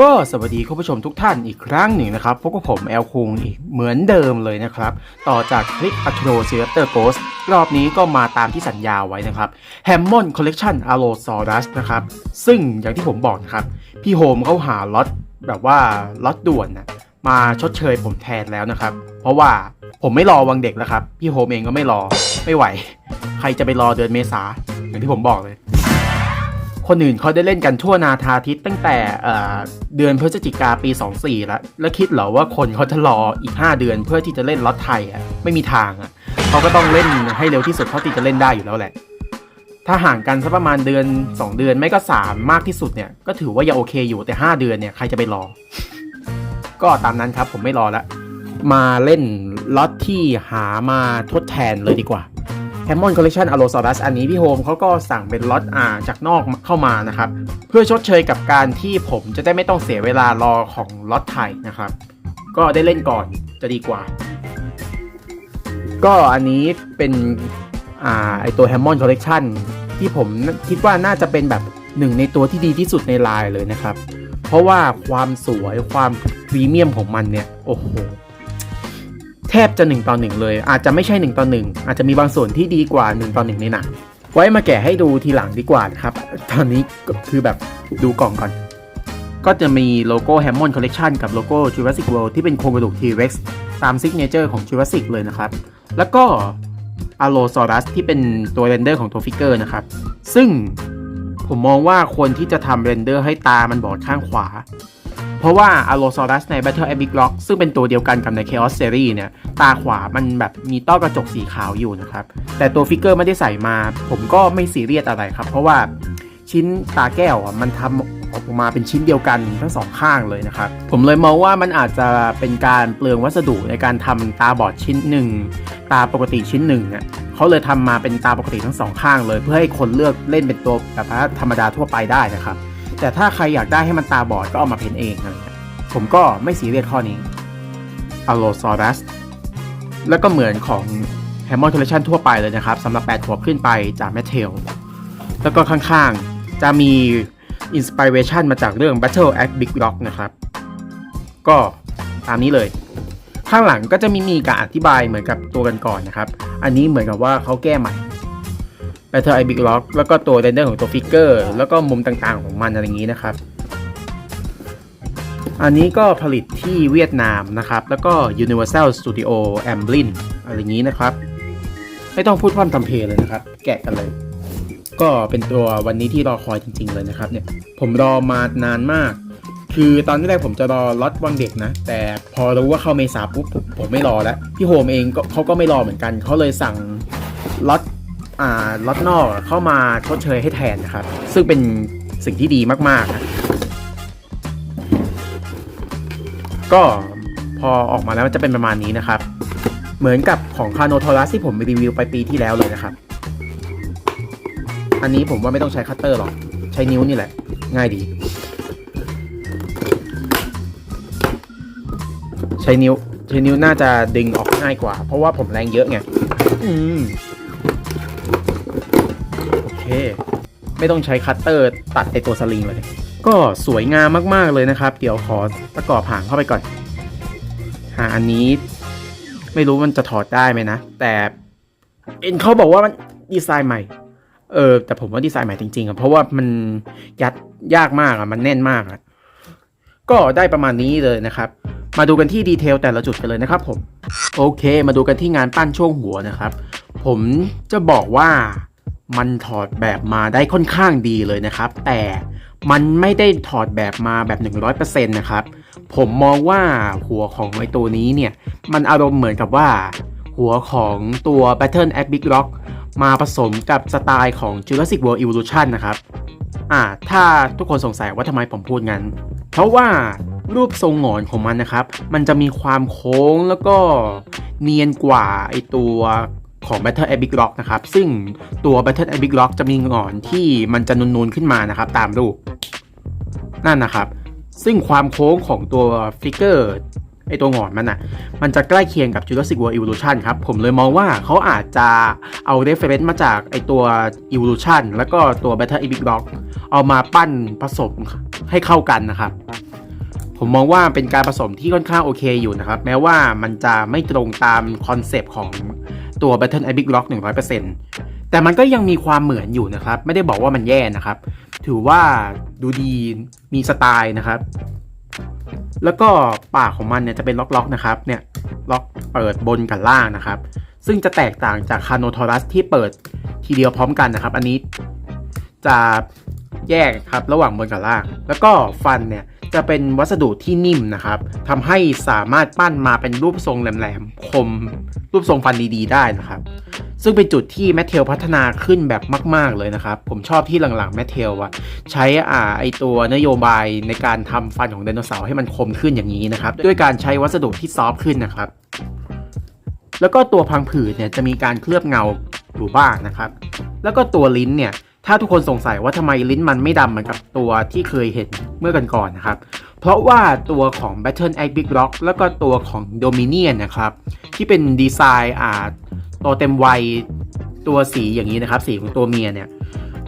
ก็สวัสดีคุณผู้ชมทุกท่านอีกครั้งหนึ่งนะครับพบกับผมแอลคุงอีกเหมือนเดิมเลยนะครับ ต่อจากคลิป a t r o s i r a p t o r Ghost รอบนี้ก็มาตามที่สัญญาไว้นะครับ Hammond Collection Allosaurus นะครับ ซึ่งอย่างที่ผมบอกนะครับ พี่โฮมเขาหาล็อตแบบว่าล็อตด่วนนะมาชดเชยผมแทนแล้วนะครับ เพราะว่าผมไม่รอวังเด็กแล้วครับ พี่โฮมเองก็ไม่รอไม่ไหว ใครจะไปรอเดือนเมษาอย่างที่ผมบอกเลย คนอื่นเขาได้เล่นกันทั่วนาทาทิศตั้งแต่เอ่อเดือนพฤศจิกาปี 24 แล้ว แล้วคิดเหรอว่าคนเขาจะรออีก 5 เดือนเพื่อที่จะเล่นล็อตไทยอะไม่มีทางอะเขาก็ต้องเล่นให้เร็วที่สุดเท่าที่จะเล่นได้อยู่แล้วแหละ ถ้าห่างกันสักประมาณเดือน 2 เดือนไม่ก็ 3 มากที่สุดเนี่ยก็ถือว่ายังโอเคอยู่แต่ 5 เดือนเนี่ยใครจะไปรอ ก็ตามนั้นครับผมไม่รอละมาเล่นล็อตที่หามาทดแทนเลยดีกว่า แฮมมอนคอลเล t ชันอโลซอรัสอันนี้พี่โฮมเขาก็สั่งเป็นล็อตอ่าจากนอกเข้ามานะครับ เพื่อชดเชยกับการที่ผมจะได้ไม่ต้องเสียเวลารอของล็อตไทยนะครับ ก็ได้เล่นก่อนจะดีกว่า ก็อันนี้เป็นอ่าไอตัวแฮมมอนคอลเล t ชันที่ผมคิดว่าน่าจะเป็นแบบหนึ่งในตัวที่ดีที่สุดในไลน์เลยนะครับ เพราะว่าความสวยความพรีเมียมของมันเนี่ย โอ้โห ทบจะ1ต่อ1เลย อาจจะไม่ใช่1ต่อ1อาจจะมีบางส่วนที่ดีกว่า1ต่อ1ในหนังไว้มาแกะให้ดูทีหลังดีกว่านะครับ ตอนนี้คือแบบดูกล่องก่อน ก็จะมีโลโก้ Hammond Collection กับโลโก้ Jurassic World ที่เป็นโครงกระดูก T-Rex ตามซิกเนเจอร์ของ Jurassic เลยนะครับ แล้วก็ Allosaurus ที่เป็นตัวเรนเดอร์ของตัวฟิกเกอร์นะครับ ซึ่งผมมองว่าควรที่จะทำเรนเดอร์ให้ตามันบอดข้างขวา เพราะว่า Allosaurus ใน Battle Epic Rock ซึ่งเป็นตัวเดียวกันกับใน Chaos Series เนี่ย ตาขวามันแบบมีต้อกระจกสีขาวอยู่นะครับ แต่ตัวฟิกเกอร์ไม่ได้ใส่มา ผมก็ไม่ซีเรียสอะไรครับ เพราะว่าชิ้นตาแก้วอะมันทำออกมาเป็นชิ้นเดียวกันทั้งสองข้างเลยนะครับ ผมเลยมองว่ามันอาจจะเป็นการเปลืองวัสดุในการทำตาบอดชิ้นหนึ่งตาปกติชิ้นหนึ่งเนี่ยเขาเลยทำมาเป็นตาปกติทั้งสองข้างเลย เพื่อให้คนเลือกเล่นเป็นตัวแบบธรรมดาทั่วไปได้นะครับ แต่ถ้าใครอยากได้ให้มันตาบอดก็เอามาเพ้นเองอะไรเงี้ยผมก็ไม่ซีเรียสข้อนี้ Allosaurus แล้วก็เหมือนของ Hammond Collection ทั่วไปเลยนะครับสำหรับ 8 ขวบขึ้นไปจาก m a t t e l แล้วก็ข้างๆ จะมี Inspiration มาจากเรื่อง Battle at Big Rock นะครับ ก็ตามนี้เลย ข้างหลังก็จะมีมีการอธิบายเหมือนกับตัวกันก่อนนะครับ อันนี้เหมือนกับว่าเขาแก้ใหม่ Battle at Big Rock แล้วก็ตัวเรนเดอร์ของตัวฟิกเกอร์แล้วก็มุมต่างๆของมันอะไรอย่างนี้นะครับ อันนี้ก็ผลิตที่เวียดนามนะครับ แล้วก็ Universal Studio Amblin อะไรอย่างนี้นะครับ ไม่ต้องพูดพร่ำทำเพลงเลยนะครับ แกะกันเลย ก็เป็นตัววันนี้ที่รอคอยจริง ๆ เลยนะครับเนี่ยผมรอมานานมากคือตอนแรกผมจะรอล็อตวังเด็กนะ แต่พอรู้ว่าเข้าเมษาปุ๊บผมไม่รอแล้ว พี่โฮมเองก็เขาก็ไม่รอเหมือนกัน เขาเลยสั่งล็อต ล็อตนอกเข้ามาชดเชยให้แทนนะครับ ซึ่งเป็นสิ่งที่ดีมากๆนะก็พอออกมาแล้วมันจะเป็นประมาณนี้นะครับ เหมือนกับของคาโนทอรัสที่ผมรีวิวไปปีที่แล้วเลยนะครับ อันนี้ผมว่าไม่ต้องใช้คัตเตอร์หรอก ใช้นิ้วนี่แหละ ง่ายดี ใช้นิ้ว ใช้นิ้วน่าจะดึงออกง่ายกว่า เพราะว่าผมแรงเยอะไง อืม ไม่ต้องใช้คัตเตอร์ตัดไอตัวสลิงเลย ก็สวยงามมากๆเลยนะครับ เดี๋ยวขอประกอบหางเข้าไปก่อน หางอันนี้ ไม่รู้มันจะถอดได้ไหมนะ แต่เอ็นเขาบอกว่ามันดีไซน์ใหม่ เออ แต่ผมว่าดีไซน์ใหม่จริงๆอะเพราะว่ามันยัดยากมากอะมันแน่นมากอะก็ได้ประมาณนี้เลยนะครับ มาดูกันที่ดีเทลแต่ละจุดกันเลยนะครับผม โอเค มาดูกันที่งานปั้นช่วงหัวนะครับ ผมจะบอกว่า มันถอดแบบมาได้ค่อนข้างดีเลยนะครับ แต่มันไม่ได้ถอดแบบมาแบบ 100%นะครับ ผมมองว่าหัวของไอตัวนี้เนี่ย มันอารมณ์เหมือนกับว่า หัวของตัว Battle at Big Rock มาผสมกับสไตล์ของ Jurassic World Evolution นะครับ อ่า ถ้าทุกคนสงสัยว่าทำไมผมพูดงั้น เพราะว่ารูปทรงหงอนของมันนะครับ มันจะมีความโค้งแล้วก็เนียนกว่าไอตัว ของ Battle at Big Rock นะครับ ซึ่งตัว Battle at Big Rock จะมีหงอนที่มันจะนูนๆขึ้นมานะครับ ตามรูป นั่นนะครับ ซึ่งความโค้งของตัวฟิกเกอร์ไอตัวหงอนมันอะ มันจะใกล้เคียงกับ Jurassic World Evolution ครับ ผมเลยมองว่าเขาอาจจะเอา reference มาจากไอตัว Evolution แล้วก็ตัว Battle Epic Rock เอามาปั้นผสมให้เข้ากันนะครับ ผมมองว่าเป็นการผสมที่ค่อนข้างโอเคอยู่นะครับ แม้ว่ามันจะไม่ตรงตามคอนเซปต์ของ ตัว Battle Epic Rock 100%แต่มันก็ยังมีความเหมือนอยู่นะครับ ไม่ได้บอกว่ามันแย่นะครับ ถือว่าดูดีมีสไตล์นะครับ แล้วก็ปากของมันเนี่ยจะเป็นล็อกๆนะครับเนี่ยล็อกเปิดบนกับล่างนะครับ ซึ่งจะแตกต่างจากคาโนทอรัสที่เปิดทีเดียวพร้อมกันนะครับ อันนี้จะแยกครับระหว่างบนกับล่าง แล้วก็ฟันเนี่ย จะเป็นวัสดุที่นิ่มนะครับทำให้สามารถปั้นมาเป็นรูปทรงแหลมๆ คม รูปทรงฟันดีๆ ได้นะครับ ซึ่งเป็นจุดที่แมทเทลพัฒนาขึ้นแบบมาก ๆ เลยนะครับ ผมชอบที่หลังๆแมทเทลอะใช้อ่าไอตัวนโยบายในการทำฟันของไดโนเสาร์ให้มันคมขึ้นอย่างนี้นะครับ ด้วยการใช้วัสดุที่ซอฟขึ้นนะครับ แล้วก็ตัวพังผืดเนี่ยจะมีการเคลือบเงาอยู่บ้างนะครับ แล้วก็ตัวลิ้นเนี่ย ถ้าทุกคนสงสัยว่าทำไมลิ้นมันไม่ดำเหมือนกับตัวที่เคยเห็นเมื่อกันก่อนนะครับ เพราะว่าตัวของ Battle Egg Big Rock แล้วก็ตัวของ Dominion นะครับ ที่เป็นดีไซน์อ่าตัวเต็มวัยตัวสีอย่างนี้นะครับ สีของตัวเมียเนี่ย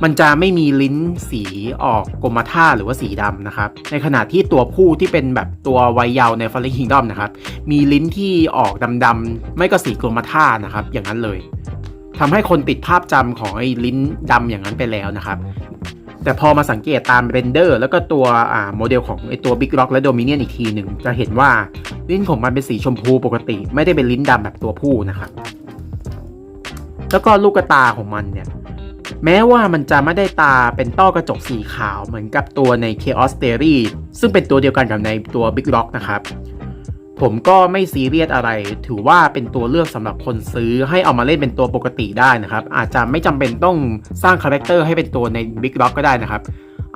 มันจะไม่มีลิ้นสีออกกรมท่าหรือว่าสีดำนะครับ ในขณะที่ตัวผู้ที่เป็นแบบตัววัยเยาว์ใน f a l l e n Kingdom นะครับ มีลิ้นที่ออกดำๆไม่ก็สีกรมท่านะครับ อย่างนั้นเลย ทำให้คนติดภาพจำของไอ้ลิ้นดำอย่างนั้นไปแล้วนะครับ แต่พอมาสังเกตตามเรนเดอร์ แล้วก็ตัวอ่าโมเดลของไอ้ตัว Big Rock และ Dominion อีกทีหนึ่ง จะเห็นว่าลิ้นของมันเป็นสีชมพูปกติ ไม่ได้เป็นลิ้นดำแบบตัวผู้นะครับ แล้วก็ลูกตาของมันเนี่ย แม้ว่ามันจะไม่ได้ตาเป็นต้อกระจกสีขาวเหมือนกับตัวใน Chaos Theory ซึ่งเป็นตัวเดียวกันกับในตัว Big Rock นะครับ ผมก็ไม่ซีเรียสอะไร ถือว่าเป็นตัวเลือกสำหรับคนซื้อให้เอามาเล่นเป็นตัวปกติได้นะครับ อาจจะไม่จำเป็นต้องสร้างคาแรคเตอร์ให้เป็นตัวใน Big Rock ก็ได้นะครับ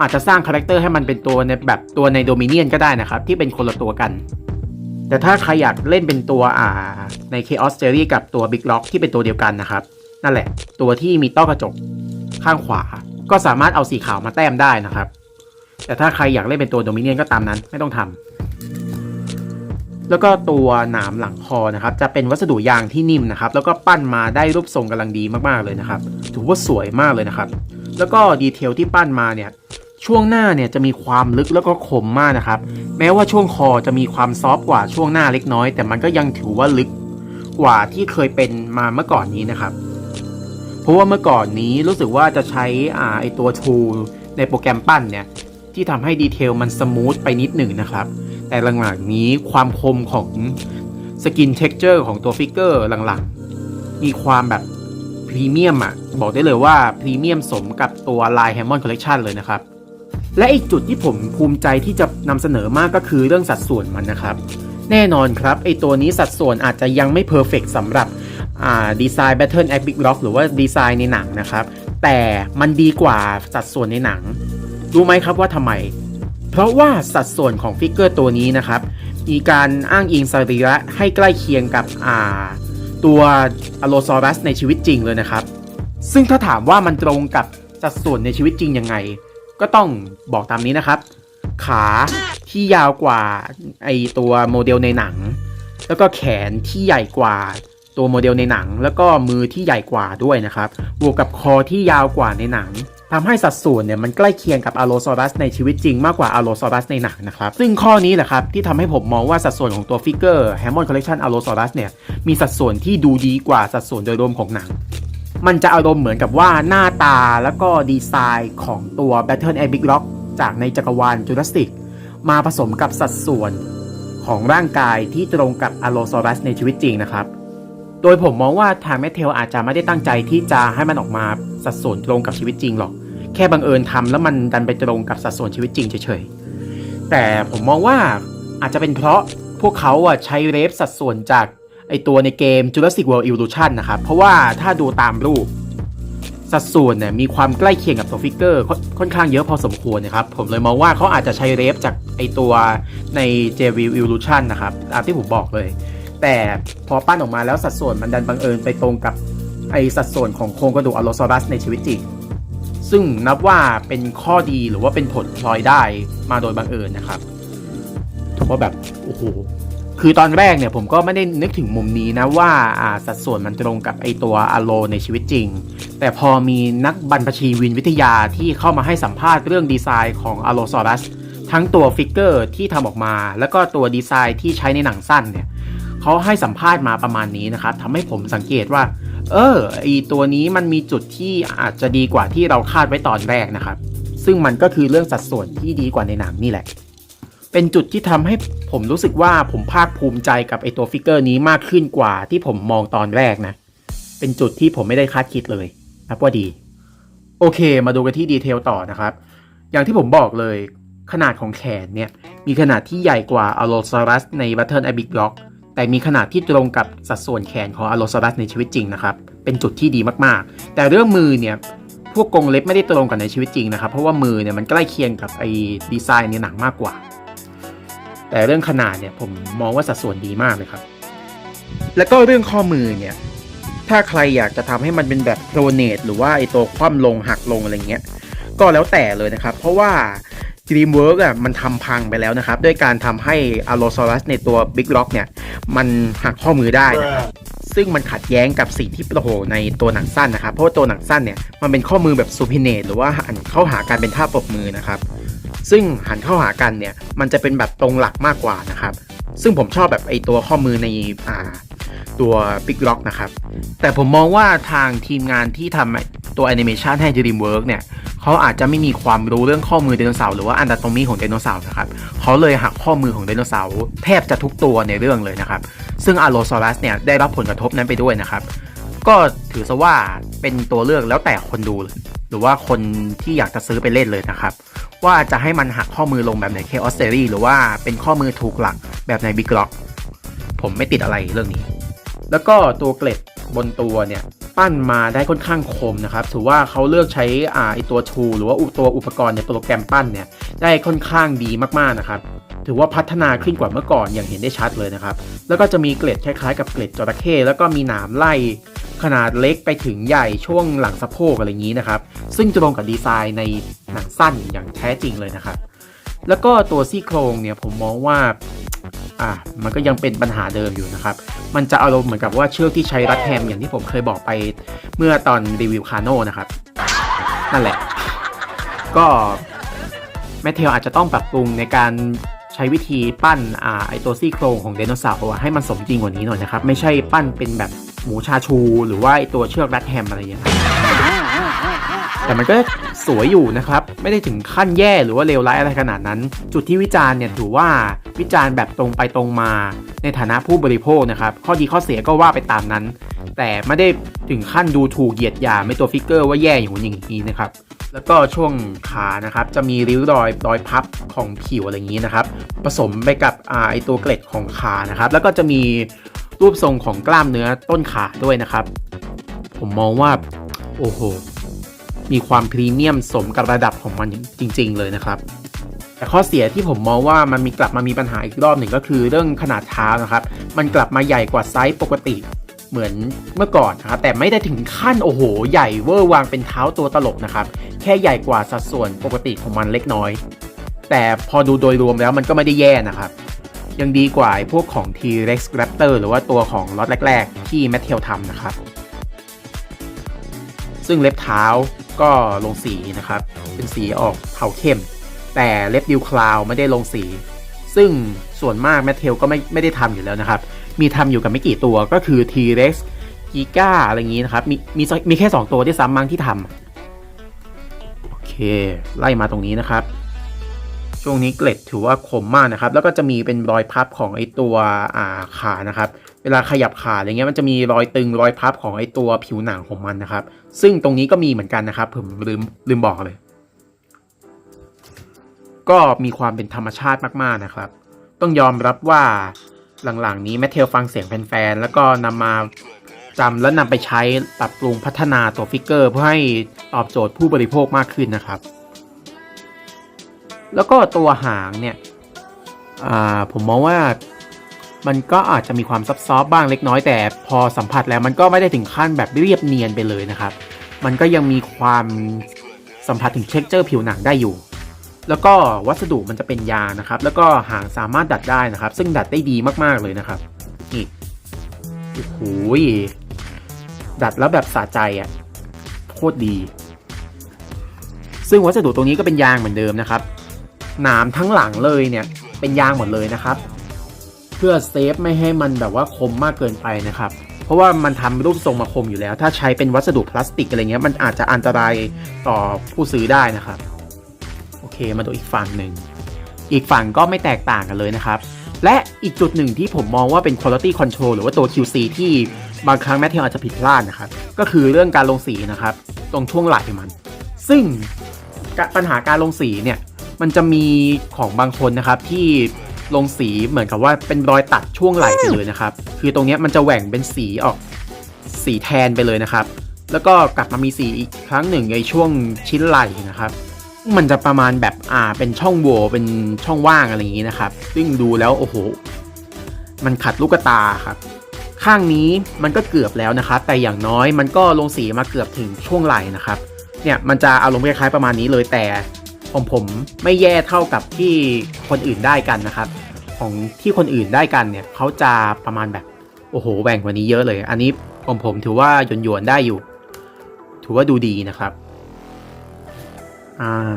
อาจจะสร้างคาแรคเตอร์ให้มันเป็นตัวในแบบตัวใน Dominion ก็ได้นะครับ ที่เป็นคนละตัวกัน แต่ถ้าใครอยากเล่นเป็นตัวอ่าใน Chaos Theory กับตัว Big Rock ที่เป็นตัวเดียวกันนะครับ นั่นแหละ ตัวที่มีต้อกระจกข้างขวา ก็สามารถเอาสีขาวมาแต้มได้นะครับ แต่ถ้าใครอยากเล่นเป็นตัว Dominion ก็ตามนั้นไม่ต้องทำ แล้วก็ตัวหนามหลังคอนะครับจะเป็นวัสดุยางที่นิ่มนะครับแล้วก็ปั้นมาได้รูปทรงกำลังดีมากๆเลยนะครับถือว่าสวยมากเลยนะครับ แล้วก็ดีเทลที่ปั้นมาเนี่ยช่วงหน้าเนี่ยจะมีความลึกแล้วก็คมมากนะครับ แม้ว่าช่วงคอจะมีความซอฟกว่าช่วงหน้าเล็กน้อย แต่มันก็ยังถือว่าลึกกว่าที่เคยเป็นมาเมื่อก่อนนี้นะครับ เพราะว่าเมื่อก่อนนี้รู้สึกว่าจะใช้อ่าไอตัว Tool ในโปรแกรมปั้นเนี่ยที่ทำให้ดีเทลมันสมูทไปนิดหนึ่งนะครับ แต่หลังๆนี้ความคมของสกินเท็กเจอร์ของตัวฟิกเกอร์หลังๆ มีความแบบพรีเมียมอะ บอกได้เลยว่าพรีเมียมสมกับตัวลายแฮมมอนคอลเล t ชันเลยนะครับ และอีกจุดที่ผมภูมิใจที่จะนำเสนอมากก็คือเรื่องสัดส่วนมันนะครับ แน่นอนครับไอตัวนี้สัดส่วนอาจจะยังไม่เพอร์เฟกสำหรับดีไซน์ Battle a c Big Rock หรือว่าดีไซน์ในหนังนะครับ แต่มันดีกว่าสัดส่วนในหนัง รู้ไหมครับว่าทำไม เพราะว่าสัดส่วนของฟิกเกอร์ตัวนี้นะครับ มีการอ้างอิงสรีระให้ใกล้เคียงกับอ่าตัวอโลซอรัสในชีวิตจริงเลยนะครับ ซึ่งถ้าถามว่ามันตรงกับสัดส่วนในชีวิตจริงยังไง ก็ต้องบอกตามนี้นะครับ ขาที่ยาวกว่าไอตัวโมเดลในหนัง แล้วก็แขนที่ใหญ่กว่าตัวโมเดลในหนัง แล้วก็มือที่ใหญ่กว่าด้วยนะครับ บวกกับคอที่ยาวกว่าในหนัง ทำให้สัดส่วนเนี่ยมันใกล้เคียงกับอ l โลซอรัสในชีวิตจริงมากกว่าอ l โลซอรัสในหนังนะครับซึ่งข้อนี้แหละครับที่ทำให้ผมมองว่าสัดส่วนของตัวฟิกเกอร์ Hammond Collection a l โลซอรัสเนี่ยมีสัดส่วนที่ดูดีกว่าสัดส่วนโดยรวมของหนังมันจะอารมณ์เหมือนกับว่าหน้าตาแล้วก็ดีไซน์ของตัว Battle a Big Rock จากในจักรวาลจูราสสิกมาผสมกับสัดส่วนของร่างกายที่ตรงกับอโลซอรัสในชีวิตจริงนะครับ โดยผมมองว่าทางแมทเทลอาจจะไม่ได้ตั้งใจที่จะให้มันออกมาสัดส่วนตรงกับชีวิตจริงหรอก แค่บังเอิญทำแล้วมันดันไปตรงกับสัดส่วนชีวิตจริงเฉยๆ แต่ผมมองว่าอาจจะเป็นเพราะพวกเขาอะใช้เรฟสัดส่วนจากไอตัวในเกม Jurassic World Evolution นะครับ เพราะว่าถ้าดูตามรูป สัดส่วนเนี่ยมีความใกล้เคียงกับตัวฟิกเกอร์ค่อนข้างเยอะพอสมควรนะครับ ผมเลยมองว่าเขาอาจจะใช้เรฟจากไอตัวใน j v Evolution นะครับตามที่ผมบอกเลย แต่พอปั้นออกมาแล้วสัดส่วนมันดันบังเอิญไปตรงกับไอสัดส่วนของโครงกระดูกอโลซอรัสในชีวิตจริง ซึ่งนับว่าเป็นข้อดีหรือว่าเป็นผลพลอยได้มาโดยบังเอิญนะครับถือว่าแบบโอ้โหคือตอนแรกเนี่ยผมก็ไม่ได้นึกถึงมุมนี้นะว่าอ่าสัดส่วนมันตรงกับไอตัวอโลในชีวิตจริง แต่พอมีนักบรรพชีวินวิทยาที่เข้ามาให้สัมภาษณ์เรื่องดีไซน์ของอโลซอรัสทั้งตัวฟิกเกอร์ที่ทำออกมา แล้วก็ตัวดีไซน์ที่ใช้ในหนังสั้นเนี่ยเขาให้สัมภาษณ์มาประมาณนี้นะครับทำให้ผมสังเกตว่า เออไอตัวนี้มันมีจุดที่อาจจะดีกว่าที่เราคาดไว้ตอนแรกนะครับ ซึ่งมันก็คือเรื่องสัดส่วนที่ดีกว่าในหนังนี่แหละ เป็นจุดที่ทำให้ผมรู้สึกว่าผมภาคภูมิใจกับไอตัวฟิกเกอร์นี้มากขึ้นกว่าที่ผมมองตอนแรกนะ เป็นจุดที่ผมไม่ได้คาดคิดเลยนับว่าดี โอเค มาดูกันที่ดีเทลต่อนะครับ อย่างที่ผมบอกเลยขนาดของแขนเนี่ยมีขนาดที่ใหญ่กว่าอโลซ u รัสใน Battle a b i g l o c k แต่มีขนาดที่ตรงกับสัดส่วนแขนของอโลซ u รัสในชีวิตจริงนะครับ เป็นจุดที่ดีมากๆ แต่เรื่องมือเนี่ย พวกกรงเล็บไม่ได้ตรงกับในชีวิตจริงนะครับ เพราะว่ามือเนี่ยมันใกล้เคียงกับไอ้ดีไซน์ในหนังมากกว่า แต่เรื่องขนาดเนี่ยผมมองว่าสัดส่วนดีมากเลยครับ แล้วก็เรื่องข้อมือเนี่ย ถ้าใครอยากจะทำให้มันเป็นแบบโรเนตหรือว่าไอ้ตัวคว่ำลงหักลงอะไรเงี้ย ก็แล้วแต่เลยนะครับ เพราะว่า DreamWorks อะมันทำพังไปแล้วนะครับ ด้วยการทำให้ Allosaurus ในตัว Big Rock เนี่ย มันหักข้อมือได้นะครับซึ่งมันขัดแย้งกับสิ่งที่โผล่ในตัวหนังสั้นนะครับ เพราะว่าตัวหนังสั้นเนี่ยมันเป็นข้อมือแบบซูพิเนตหรือว่าหันเข้าหากันเป็นท่าปรบมือนะครับ ซึ่งหันเข้าหากันเนี่ยมันจะเป็นแบบตรงหลักมากกว่านะครับ ซึ่งผมชอบแบบไอตัวข้อมือในอ่าตัว Big Rock นะครับ แต่ผมมองว่าทางทีมงานที่ทำ ตัวแอนิเมชันให้ DreamWorks เนี่ยเขาอาจจะไม่มีความรู้เรื่องข้อมือไดโนเสาร์หรือว่าอันดาโตมีของไดโนเสาร์นะครับเขาเลยหักข้อมือของไดโนเสาร์แทบจะทุกตัวในเรื่องเลยนะครับ ซึ่งอ l โลซอรัสเนี่ยได้รับผลกระทบนั้นไปด้วยนะครับก็ถือซะว่าเป็นตัวเลือกแล้วแต่คนดู หรือว่าคนที่อยากจะซื้อไปเล่นเลยนะครับ ว่าจะให้มันหักข้อมือลงแบบในเคออสเตอรี่หรือว่าเป็นข้อมือถูกหลักแบบในบิ๊กล็อกผมไม่ติดอะไรเรื่องนี้ แล้วก็ตัวเกล็ดบนตัวเนี่ย ปั้นมาได้ค่อนข้างคมนะครับถือว่าเขาเลือกใช้อ่าไอตัวทูหรือว่าอุตัวอุปกรณ์ในโปรแกรมปั้นเนี่ยได้ค่อนข้างดีมากๆนะครับถือว่าพัฒนาขึ้นกว่าเมื่อก่อนอย่างเห็นได้ชัดเลยนะครับ แล้วก็จะมีเกล็ดคล้ายๆกับเกล็ดจระเข้แล้วก็มีหนามไล่ขนาดเล็กไปถึงใหญ่ช่วงหลังสะโพกอะไรอย่างนี้นะครับ ซึ่งตรงกับดีไซน์ในหนังสั้นอย่างแท้จริงเลยนะครับ แล้วก็ตัวซี่โครงเนี่ยผมมองว่า อะมันก็ยังเป็นปัญหาเดิมอยู่นะครับ มันจะอารมณ์เหมือนกับว่าเชือกที่ใช้รัดแฮมอย่างที่ผมเคยบอกไปเมื่อตอนรีวิวคาโน่นะครับ นั่นแหละ ก็แมทเทลอาจจะต้องปรับปรุงในการใช้วิธีปั้นอ่าไอตัวซี่โครงของไดโนเสาร์ให้มันสมจริงกว่านี้หน่อยนะครับ ไม่ใช่ปั้นเป็นแบบหมูชาชู หรือว่าไอตัวเชือกรัดแฮมอะไรอย่างเงี้ย แต่มันก็สวยอยู่นะครับ ไม่ได้ถึงขั้นแย่หรือว่าเลวร้ายอะไรขนาดนั้น จุดที่วิจารณ์เนี่ยถือว่าวิจารณ์แบบตรงไปตรงมา ในฐานะผู้บริโภคนะครับข้อดีข้อเสียก็ว่าไปตามนั้น แต่ไม่ได้ถึงขั้นดูถูกเหยียดหยามในตัวฟิกเกอร์ว่าแย่อย่างนู้นอย่างนี้นะครับแล้วก็ช่วงขานะครับจะมีริ้วรอยรอยพับของผิวอะไรอย่างนี้นะครับ ผสมไปกับอไอตัวเกล็ดของขานะครับ แล้วก็จะมีรูปทรงของกล้ามเนื้อต้นขาด้วยนะครับ ผมมองว่า โอ้โห มีความพรีเมียมสมกับระดับของมันจริง ๆ เลยนะครับ แต่ข้อเสียที่ผมมองว่ามันมีกลับมามีปัญหาอีกรอบหนึ่งก็คือเรื่องขนาดเท้านะครับ มันกลับมาใหญ่กว่าไซส์ปกติเหมือนเมื่อก่อนนะครับแต่ไม่ได้ถึงขั้นโอ้โห ใหญ่เวอร์วางเป็นเท้าตัวตลกนะครับ แค่ใหญ่กว่าสัดส่วนปกติของมันเล็กน้อย แต่พอดูโดยรวมแล้วมันก็ไม่ได้แย่นะครับ ยังดีกว่าพวกของ T-Rex Raptor หรือว่าตัวของล็อตแรก ๆ ที่แมทเทลทำนะครับ ซึ่งเล็บเท้าก็ลงสีนะครับ เป็นสีออกเทาเข้ม แต่เล็บดิวคลาวไม่ได้ลงสี ซึ่งส่วนมากแมทเทลก็ไม่ไม่ได้ทำอยู่แล้วนะครับ มีทำอยู่กับไม่กี่ตัวก็คือ T-Rex กีก้าอะไรอย่างนี้นะครับ มีมีมีแค่ 2 ตัวที่ซ้ำมั้งที่ทำโอเค ไล่มาตรงนี้นะครับ ช่วงนี้เกล็ดถือว่าคมมากนะครับ แล้วก็จะมีเป็นรอยพับของไอตัวอ่าขานะครับ เวลาขยับขาอะไรเงี้ยมันจะมีรอยตึงรอยพับของไอตัวผิวหนังของมันนะครับ ซึ่งตรงนี้ก็มีเหมือนกันนะครับ ผมลืมลืมบอกเลย ก็มีความเป็นธรรมชาติมากๆนะครับ ต้องยอมรับว่าหลังๆ นี้แมทเทลฟังเสียงแฟนๆแล้วก็นำมาจำและนำไปใช้ปรับปรุงพัฒนาตัวฟิกเกอร์ เพื่อให้ตอบโจทย์ผู้บริโภคมากขึ้นนะครับ แล้วก็ตัวหางเนี่ยอ่าผมมองว่า มันก็อาจจะมีความซับซ้อนบ้างเล็กน้อยแต่ พอสัมผัสแล้วมันก็ไม่ได้ถึงขั้นแบบเรียบเนียนไปเลยนะครับ มันก็ยังมีความสัมผัสถึงเท็กเจอร์ผิวหนังได้อยู่ แล้วก็วัสดุมันจะเป็นยางนะครับ แล้วก็หางสามารถดัดได้นะครับ ซึ่งดัดได้ดีมากๆเลยนะครับนี่โอ้โหดัดแล้วแบบสะใจอะ่ะโคตรดี ซึ่งวัสดุตรงนี้ก็เป็นยางเหมือนเดิมนะครับหนามทั้งหลังเลยเนี่ยเป็นยางหมดเลยนะครับ พื่อเซฟไม่ให้มันแบบว่าคมมากเกินไปนะครับ เพราะว่ามันทำรูปทรงมาคมอยู่แล้ว ถ้าใช้เป็นวัสดุพลาสติกอะไรเงี้ยมันอาจจะอันตรายต่อผู้ซื้อได้นะครับ โอเคมาดูอีกฝั่งหนึ่ง อีกฝั่งก็ไม่แตกต่างกันเลยนะครับ และอีกจุดหนึ่งที่ผมมองว่าเป็น quality control หรือว่าตัว QC ที่บางครั้งแมทเทลอาจจะผิดพลาดนะครับ ก็คือเรื่องการลงสีนะครับ ตรงช่วงไหล่มัน ซึ่งปัญหาการลงสีเนี่ยมันจะมีของบางคนนะครับที่ ลงสีเหมือนกับว่าเป็นรอยตัดช่วงไหล่ไปเลยนะครับ คือตรงนี้มันจะแหว่งเป็นสีออกสีแทนไปเลยนะครับ แล้วก็กลับมามีสีอีกครั้งหนึ่งในช่วงชิ้นไหล่นะครับ มันจะประมาณแบบอ่าเป็นช่องโหว่เป็นช่องว่างอะไรอย่างนี้นะครับ ซึ่งดูแล้วโอ้โห มันขัดลูกตาครับ ข้างนี้มันก็เกือบแล้วนะครับ แต่อย่างน้อยมันก็ลงสีมาเกือบถึงช่วงไหล่นะครับ เนี่ยมันจะอารมณ์คล้ายๆประมาณนี้เลยแต่ของผมไม่แย่เท่ากับที่คนอื่นได้กันนะครับ ของที่คนอื่นได้กันเนี่ยเขาจะประมาณแบบโอ้โหแบ่งกว่านี้เยอะเลย อันนี้ของผมถือว่าหยวนๆได้อยู่ ถือว่าดูดีนะครับอ่า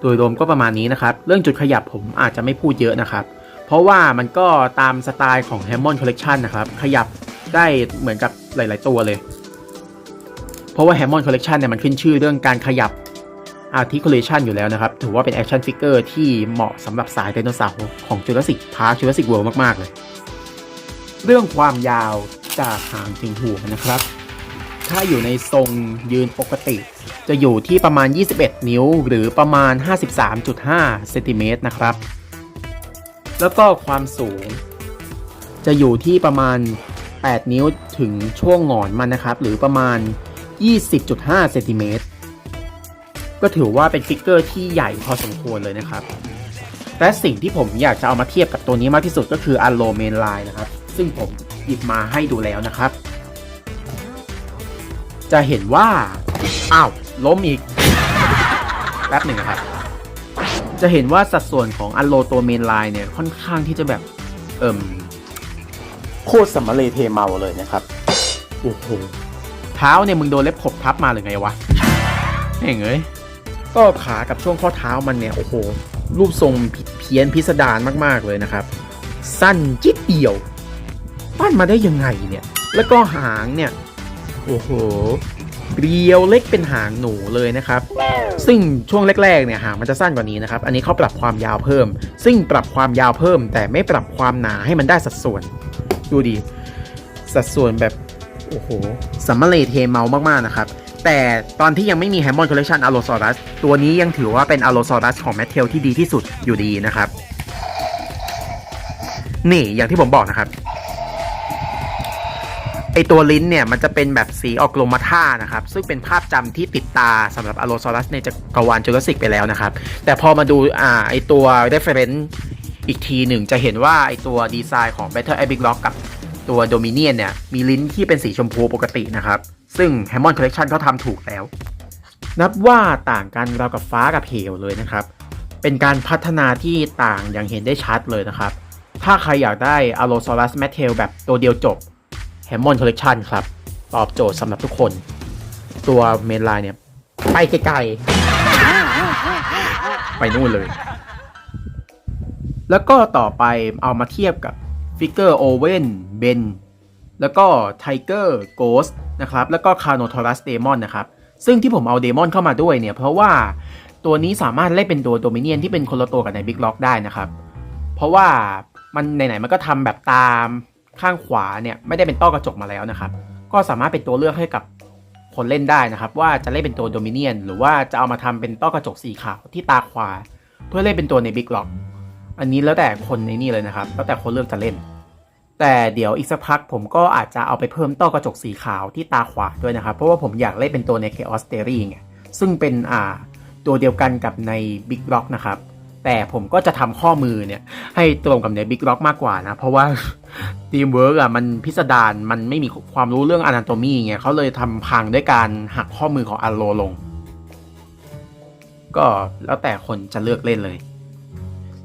โดยรวมก็ประมาณนี้นะครับ เรื่องจุดขยับผมอาจจะไม่พูดเยอะนะครับ เพราะว่ามันก็ตามสไตล์ของ Hammond Collection นะครับ ขยับได้เหมือนกับหลาย ๆ ตัวเลย เพราะว่า Hammond Collection เนี่ยมันขึ้นชื่อเรื่องการขยับ articulation อยู่แล้วนะครับ ถือว่าเป็น action figure ที่เหมาะสำหรับสายไดโนเสาร์ของ Jurassic Park Jurassic World มากๆเลย เรื่องความยาวจากหางถึงหัวนะครับ ถ้าอยู่ในทรงยืนปกติ จะอยู่ที่ประมาณ 21 นิ้ว หรือประมาณ 53.5เซนติเมตรนะครับ แล้วก็ความสูง จะอยู่ที่ประมาณ 8 นิ้วถึงช่วงหงอนมันนะครับ หรือประมาณ 20.5เซนติเมตร ก็ถือว่าเป็นฟิกเกอร์ที่ใหญ่พอสมควรเลยนะครับ และสิ่งที่ผมอยากจะเอามาเทียบกับตัวนี้มากที่สุดก็คือ a l l o Main Line นะครับ ซึ่งผมหยิบมาให้ดูแล้วนะครับ จะเห็นว่า อ้าว ล้มอีก แป๊บหนึ่งนะครับ จะเห็นว่าสัดส่วนของอัลโลตัวเมนไลน์เนี่ยค่อนข้างที่จะแบบ เอิ่มโคตรสมมาเลเทเมาเลยนะครับโอ้โหเท้าเนี่ยมึงโดนเล็บขบทับมาหรือไงวะแม่งเอ้ย ก็ขากับช่วงข้อเท้ามันเนี่ยโอ้โห รูปทรงผิดเพี้ยนพิสดารมากๆเลยนะครับ สั้นจิ๊ดเดียวปั้นมาได้ยังไงเนี่ย แล้วก็หางเนี่ยโอ้โหเรียวเล็กเป็นหางหนูเลยนะครับ ซึ่งช่วงแรกๆเนี่ยหางมันจะสั้นกว่านี้นะครับ อันนี้เขาปรับความยาวเพิ่ม ซึ่งปรับความยาวเพิ่ม แต่ไม่ปรับความหนาให้มันได้สัดส่วน ดูดี สัดส่วนแบบโอ้โหสัมมาเลเทเมามากๆนะครับ แต่ตอนที่ยังไม่มี Hammond Collection Allosaurus ตัวนี้ยังถือว่าเป็น Allosaurus ของ m a t t e l ที่ดีที่สุดอยู่ดีนะครับ นี่อย่างที่ผมบอกนะครับไอตัวลิ้นเนี่ยมันจะเป็นแบบสีออกโลมาท่านะครับ ซึ่งเป็นภาพจำที่ติดตาสำหรับอโลซอรัสในจักรวาลจูราสสิกไปแล้วนะครับ แต่พอมาดูอ่าไอตัว reference อีกทีหนึ่งจะเห็นว่าไอตัวดีไซน์ของ Battle Epic Rock กับตัว Dominion เนี่ยมีลิ้นที่เป็นสีชมพูปกตินะครับ ซึ่ง Hammond Collection เขาทำถูกแล้ว นับว่าต่างกันราวกับฟ้ากับเหวเลยนะครับ เป็นการพัฒนาที่ต่างอย่างเห็นได้ชัดเลยนะครับ ถ้าใครอยากได้ Allosaurus m a t t e l แบบตัวเดียวจบ Hammond Collection ครับ ตอบโจทย์สำหรับทุกคน ตัวเมนไลน์เนี่ย ไปไกลๆ ไปนู่นเลย แล้วก็ต่อไปเอามาเทียบกับฟิกเกอร์โอเวนเบน แล้วก็ไทเกอร์โกสนะครับ แล้วก็คาโนทอรัสเดมอนนะครับ ซึ่งที่ผมเอาเดมอนเข้ามาด้วยเนี่ย เพราะว่าตัวนี้สามารถเล่นเป็นตัวโดมิเนียนที่เป็นคนละตัวกับในบิ๊กล็อกได้นะครับ เพราะว่ามันไหนๆมันก็ทำแบบตามข้างขวาเนี่ยไม่ได้เป็นต้อกระจกมาแล้วนะครับ ก็สามารถเป็นตัวเลือกให้กับคนเล่นได้นะครับ ว่าจะเล่นเป็นตัวโดมิเนียนหรือว่าจะเอามาทำเป็นต้อกระจกสีขาวที่ตาขวา เพื่อเล่นเป็นตัวในบิ๊กล็อกอันนี้แล้วแต่คนในนี่เลยนะครับ แล้วแต่คนเลือกจะเล่น แต่เดี๋ยวอีกสักพักผมก็อาจจะเอาไปเพิ่มต้อกระจกสีขาวที่ตาขวาด้วยนะครับ เพราะว่าผมอยากเล่นเป็นตัวใน Chaos Theory ไงซึ่งเป็นอ่าตัวเดียวกันกับใน Big Block นะครับ แต่ผมก็จะทำข้อมือเนี่ยให้ตรงกับใน Big Block มากกว่านะ เพราะว่าทีมเวิร์กอะมันพิสดารมันไม่มีความรู้เรื่อง Anatomy ไงเขาเลยทำพังด้วยการหักข้อมือของอัลโลลง ก็แล้วแต่คนจะเลือกเล่นเลย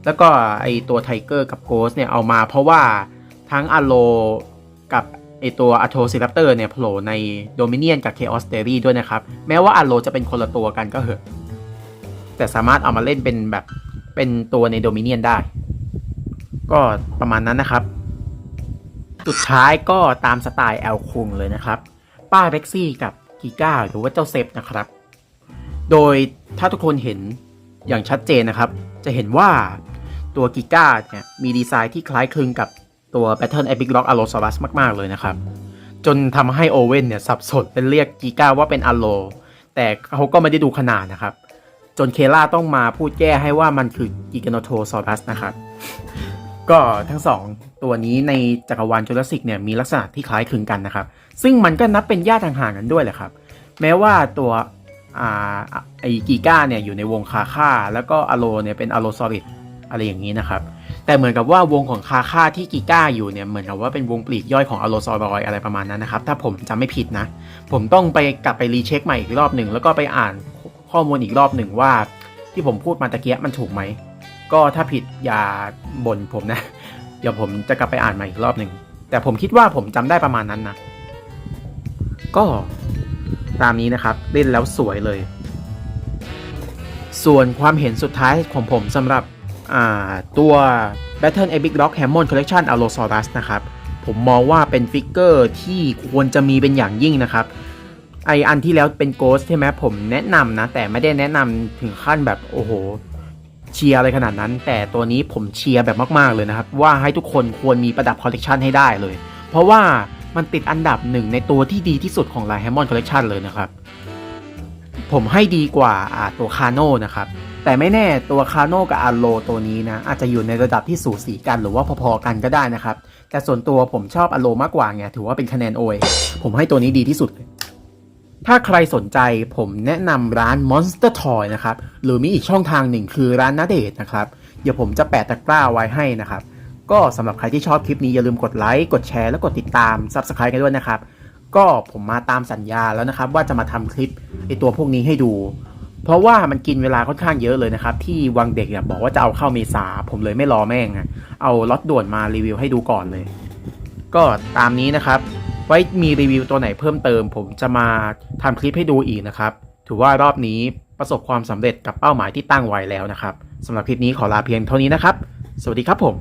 แล้วก็ไอตัวไทเกอร์กับโกสเนี่ยเอามาเพราะว่า ทั้งอโลกับไอตัวอัโทซิรัปเตอร์เนี่ยโผล่ในโดมิเนียนกับเคออสเตอรี่ด้วยนะครับ แม้ว่าอโลจะเป็นคนละตัวกันก็เหอะ แต่สามารถเอามาเล่นเป็นแบบเป็นตัวในโดมิเนียนได้ ก็ประมาณนั้นนะครับ สุดท้ายก็ตามสไตล์แอลคุงเลยนะครับ ป้าเร็กซี่กับกิก้าหรือว่าเจ้าเซฟนะครับ โดยถ้าทุกคนเห็นอย่างชัดเจนนะครับ จะเห็นว่าตัวกิก้าเนี่ยมีดีไซน์ที่คล้ายคลึงกับ ตัว Battle Epic Rock Allosaurus มาก ๆ เลยนะครับ จนทำให้โอเว่นเนี่ยสับสนเป็นเรียกกิก้าว่าเป็นอโล แต่เขาก็ไม่ได้ดูขนาดนะครับ จนเคล่าต้องมาพูดแก้ให้ว่ามันคือกิก a นโทซอรัสนะครับ ก็ทั้งสองตัวนี้ในจักรวาลจูราสสิกเนี่ยมีลักษณะที่คล้ายคลึงกันนะครับ ซึ่งมันก็นับเป็นญาติห่างๆกันด้วยแหละครับ แม้ว่าตัวไอกีก้าเนี่ยอยู่ในวงคาค่า แล้วก็อโลเนี่ยเป็นอโลซอริดอะไรอย่างนี้นะครับ แต่เหมือนกับว่าวงของคาค่าที่กีก้าอยู่เนี่ยเหมือนกับว่าเป็นวงปลีกย่อยของอโลซอรอยอะไรประมาณนั้นนะครับ ถ้าผมจำไม่ผิดนะ ผมต้องไปกลับไปรีเช็คใหม่อีกรอบหนึ่งแล้วก็ไปอ่านข้อมูลอีกรอบหนึ่งว่า ที่ผมพูดมาตะเกียมันถูกไหมก็ถ้าผิดอย่าบ่นผมนะ เดี๋ยวผมจะกลับไปอ่านใหม่อีกรอบหนึ่งแต่ผมคิดว่าผมจำได้ประมาณนั้นนะก็ตามนี้นะครับเล่นแล้วสวยเลย ส่วนความเห็นสุดท้ายของผมสำหรับ ตัว Battle Epic Rock Hammond Collection Allosaurus นะครับ ผมมองว่าเป็นฟิกเกอร์ที่ควรจะมีเป็นอย่างยิ่งนะครับ ไออันที่แล้วเป็นโกสใช่ไหมผมแนะนำนะ แต่ไม่ได้แนะนำถึงขั้นแบบโอ้โหเชียร์อะไรขนาดนั้น แต่ตัวนี้ผมเชียร์แบบมาก ๆ เลยนะครับ ว่าให้ทุกคนควรมีประดับคอลเลกชันให้ได้เลย เพราะว่ามันติดอันดับหนึ่งในตัวที่ดีที่สุดของไลน์แฮมมอนคอลเลกชันเลยนะครับ ผมให้ดีกว่าอ่าตัวคาโน่นะครับ แต่ไม่แน่ตัวคาโน่กับอาโลตัวนี้นะ อาจจะอยู่ในระดับที่สูสีกันหรือว่าพอๆกันก็ได้นะครับ แต่ส่วนตัวผมชอบอาโลมากกว่าไงถือว่าเป็นคะแนนโอยผมให้ตัวนี้ดีที่สุด ถ้าใครสนใจผมแนะนำร้าน Monster Toy นะครับ หรือมีอีกช่องทางหนึ่งคือร้านนาเดทนะครับ เดี๋ยวผมจะแปะตะกร้าไว้ให้นะครับ ก็สำหรับใครที่ชอบคลิปนี้อย่าลืมกดไลค์กดแชร์และกดติดตาม Subscribe กันด้วยนะครับก็ผมมาตามสัญญาแล้วนะครับ ว่าจะมาทำคลิปไอตัวพวกนี้ให้ดู เพราะว่ามันกินเวลาค่อนข้างเยอะเลยนะครับ ที่วังเด็กเนี่ยบอกว่าจะเอาเข้าเมษา ผมเลยไม่รอแม่งอะเอาล็อตด่วนมารีวิวให้ดูก่อนเลย ก็ตามนี้นะครับ ไว้มีรีวิวตัวไหนเพิ่มเติม ผมจะมาทำคลิปให้ดูอีกนะครับ ถือว่ารอบนี้ประสบความสำเร็จกับเป้าหมายที่ตั้งไว้แล้วนะครับสำหรับคลิปนี้ขอลาเพียงเท่านี้นะครับ สวัสดีครับผม